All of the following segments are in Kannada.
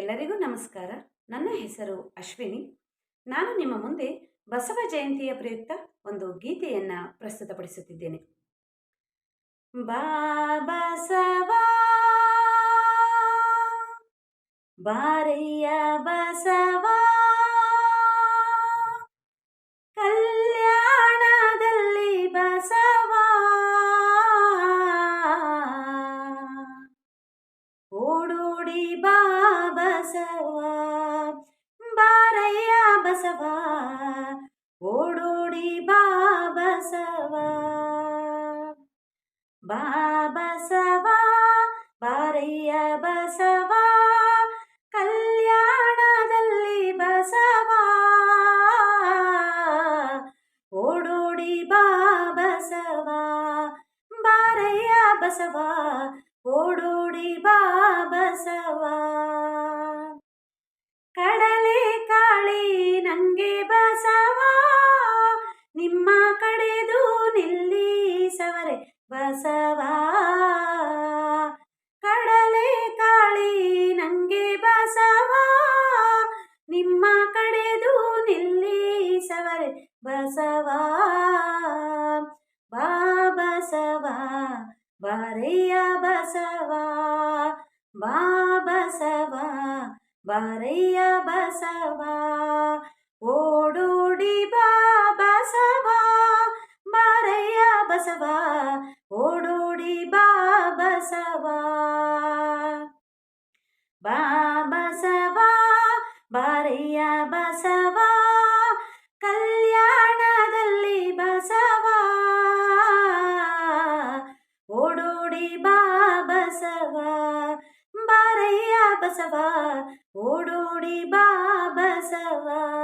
ಎಲ್ಲರಿಗೂ ನಮಸ್ಕಾರ. ನನ್ನ ಹೆಸರು ಅಶ್ವಿನಿ. ನಾನು ನಿಮ್ಮ ಮುಂದೆ ಬಸವ ಜಯಂತಿಯ ಪ್ರಯುಕ್ತ ಒಂದು ಗೀತೆಯನ್ನು ಪ್ರಸ್ತುತಪಡಿಸುತ್ತಿದ್ದೇನೆ. ಬಸವ, ಬಾರಯ್ಯ ಬಸವ, ಕಲ್ಯಾಣದಲ್ಲಿ ಬಸವ. ಬಸವ, ಬಾರಯ್ಯ ಬಸವ, ಓಡೋಡಿ ಬಾ ಬಸವ. ಬಾ ಬಸವ, ಬಾರಯ್ಯ ಬಸವ, ಕಲ್ಯಾಣದಲ್ಲಿ ಬಸವ. ಓಡೋಡಿ ಬಾ ಬಸವ, ಬಾರಯ್ಯ ಬಸವ, ಓಡೋಡಿ ಬಾ ಬಸವ. ಬಸವ. ಕಡಲೆ ಕಾಳಿ ನಂಗೆ ಬಸವ. ನಿಮ್ಮ ಕಡೆದು ನಿಲ್ಲಿಸವರೆ ಬಸವ. ಬಾ ಬಸವ ಬಾರೆಯ ಬಸವ. ಬಾ ಬಸವ ಬಾರೆಯ ಬಸವ. ಓಡೋಡಿ ಬಾ ಬಸವ ಬಾರೆಯ ಬಸವ. ಬಸವ, ಬಾ ಬಸವ, ಬಾರಿಯ ಬಸವ, ಕಲ್ಯಾಣದಲ್ಲಿ ಬಸವ, ಓಡೋಡಿ ಬಾ ಬಸವ ಬಾರಯ್ಯ ಬಸವ, ಓಡೋಡಿ ಬಾ ಬಸವ.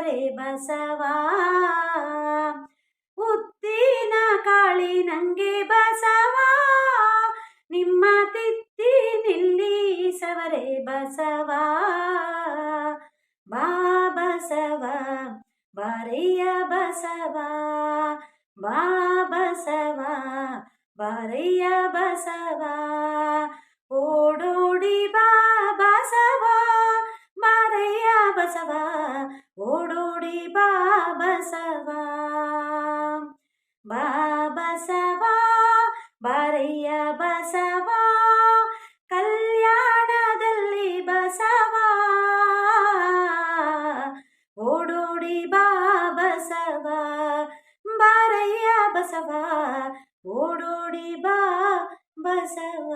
ನಿಲ್ಲಿಸವರೆ ಬಸವ. ಉತ್ತಿನ ಕಾಳಿ ನಂಗೆ ಬಸವ. ನಿಮ್ಮ ತಿತ್ತಿ ನಿಲ್ಲಿಸವರೆ ಬಸವ. ಬಾ ಬಸವ ಬಾರಯ್ಯ ಬಸವ. ಬಾ ಬಸವ ಬಾರಯ್ಯ ಬಸವ. ಓಡೋಡಿ ಬಾ ಬಸವ, ಬಾರೆಯ ಬಸವ. ಬಸವ ಓಡೋಡಿ ಬಾ ಬಸವ